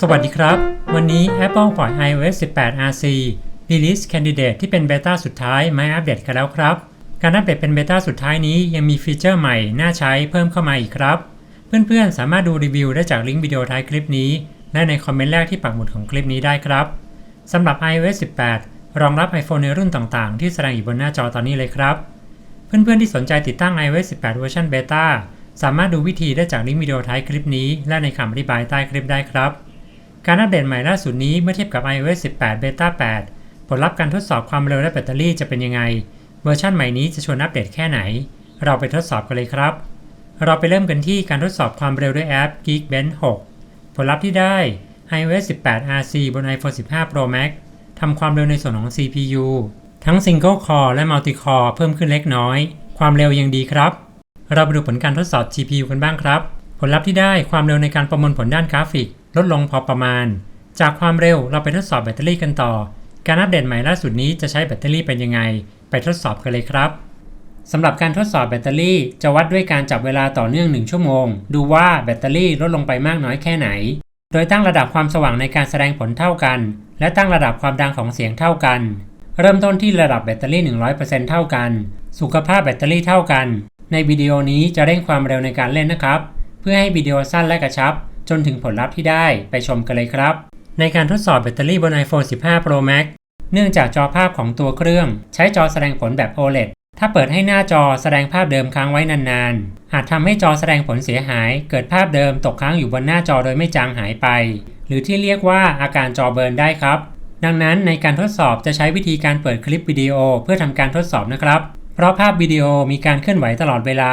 สวัสดีครับ วันนี้ Apple ปล่อย iOS 18 RC Release Candidate ที่เป็นเบต้าสุดท้ายมาอัปเดตกันแล้วครับ การอัปเดตเป็นเบต้าสุดท้ายนี้ยังมีฟีเจอร์ใหม่น่าใช้เพิ่มเข้ามาอีกครับ เพื่อนๆ สามารถดูรีวิวได้จากลิงก์วิดีโอท้ายคลิปนี้ และในคอมเมนต์แรกที่ปักหมุดของคลิปนี้ได้ครับสำหรับ iOS 18 รองรับ iPhone ในรุ่นต่างๆ ที่แสดงอยู่บนหน้าจอตอนนี้เลยครับ เพื่อนๆที่สนใจติดตั้ง iOS 18 เวอร์ชันเบต้าสามารถดูวิธีได้จากลิงก์วิดีโอท้ายคลิปนี้ และในคำอธิบายใต้คลิปได้ครับ การอัปเดตใหม่ล่าสุดนี้เมื่อเทียบกับ iOS 18 Beta 8 ผลลัพธ์การทดสอบความเร็วและแบตเตอรี่จะเป็นยังไง เวอร์ชันใหม่นี้จะชวนอัปเดตแค่ไหน เราไปทดสอบกันเลยครับ เราไปเริ่มกันที่การทดสอบความเร็วด้วยแอป Geekbench 6 ผลลัพธ์ที่ได้ iOS 18 RC บน iPhone 15 Pro Max ทำความเร็วในส่วนของ CPU ทั้ง Single Core และ Multi Core เพิ่มขึ้นเล็กน้อย ความเร็วยังดีครับ เราไปดูผลการทดสอบ GPU กันบ้างครับ ผลลัพธ์ที่ได้ความเร็วในการประมวลผลด้านกราฟิก ลดลงพอประมาณ จากความเร็วเราไปทดสอบแบตเตอรี่กันต่อ การอัปเดตใหม่ล่าสุดนี้จะใช้แบตเตอรี่เป็นยังไง ไปทดสอบกันเลยครับสำหรับการทดสอบแบตเตอรี่จะวัดด้วยการจับเวลาต่อเนื่อง 1 ชั่วโมง ดูว่าแบตเตอรี่ลดลงไปมากน้อยแค่ไหน โดยตั้งระดับความสว่างในการแสดงผลเท่ากัน และตั้งระดับความดังของเสียงเท่ากัน เริ่มต้นที่ระดับแบตเตอรี่ 100%เท่ากัน สุขภาพแบตเตอรี่เท่ากัน ในวิดีโอนี้จะเร่งความเร็วในการเล่นนะครับ เพื่อให้วิดีโอสั้นและกระชับ จนถึงผลลัพธ์ที่ได้ไปชมกันเลยครับ ในการทดสอบแบตเตอรี่บน iPhone 15 Pro Max เนื่องจากจอภาพของตัวเครื่อง ใช้จอแสดงผลแบบ OLED ถ้าเปิดให้หน้าจอแสดงภาพเดิมค้างไว้นานๆ อาจทำให้จอแสดงผลเสียหาย เกิดภาพเดิมตกค้างอยู่บนหน้าจอโดยไม่จางหายไป หรือที่เรียกว่าอาการจอเบิร์นได้ครับ ดังนั้นในการทดสอบจะใช้วิธีการเปิดคลิปวิดีโอเพื่อทำการทดสอบนะครับ เพราะภาพวิดีโอมีการเคลื่อนไหวตลอดเวลา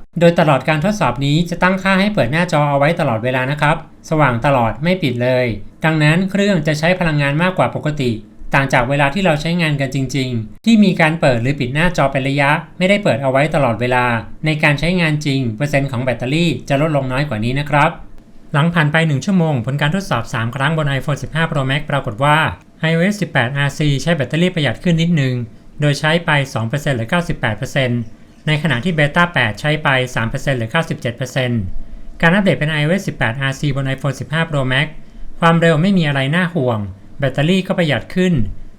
โดยตลอดการทดสอบนี้จะตั้งค่าให้เปิดหน้าจอเอาไว้ตลอดเวลานะครับ สว่างตลอดไม่ปิดเลย ดังนั้นเครื่องจะใช้พลังงานมากกว่าปกติ ต่างจากเวลาที่เราใช้งานกันจริง ๆ ที่มีการเปิดหรือปิดหน้าจอเป็นระยะ ไม่ได้เปิดเอาไว้ตลอดเวลา ในการใช้งานจริง เปอร์เซ็นต์ของแบตเตอรี่จะลดลงน้อยกว่านี้นะครับ หลังผ่านไป 1 ชั่วโมง ผลการทดสอบ 3 ครั้งบน iPhone 15 Pro Max ปรากฏว่า iOS 18 RC ใช้แบตเตอรี่ประหยัดขึ้นนิดนึง โดยใช้ไป 2%หรือ 98% ในขณะที่ Beta 8 ใช้ไป 3%หรือ 97%การอัปเดตเป็น iOS 18 RC บน iPhone 15 Pro Max ความเร็วไม่มีอะไรน่าห่วง แบตเตอรี่ก็ประหยัดขึ้น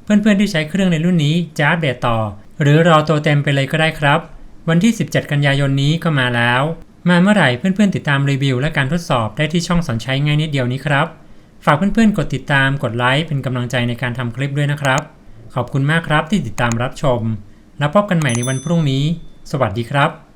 เพื่อนๆที่ใช้เครื่องในรุ่นนี้จะอัปเดตต่อ หรือรอตัวเต็มไปเลยก็ได้ครับ วันที่ 17 กันยายนนี้ก็มาแล้ว มาเมื่อไหร่เพื่อนๆติดตามรีวิวและการทดสอบได้ที่ช่องสอนใช้ง่ายนิดเดียวนี้ครับ ฝากเพื่อนๆกดติดตามกดไลค์เป็นกำลังใจในการทำคลิปด้วยนะครับ ขอบคุณมากครับที่ติดตามรับชม แล้วพบกันใหม่ในวันพรุ่งนี้ สวัสดีครับ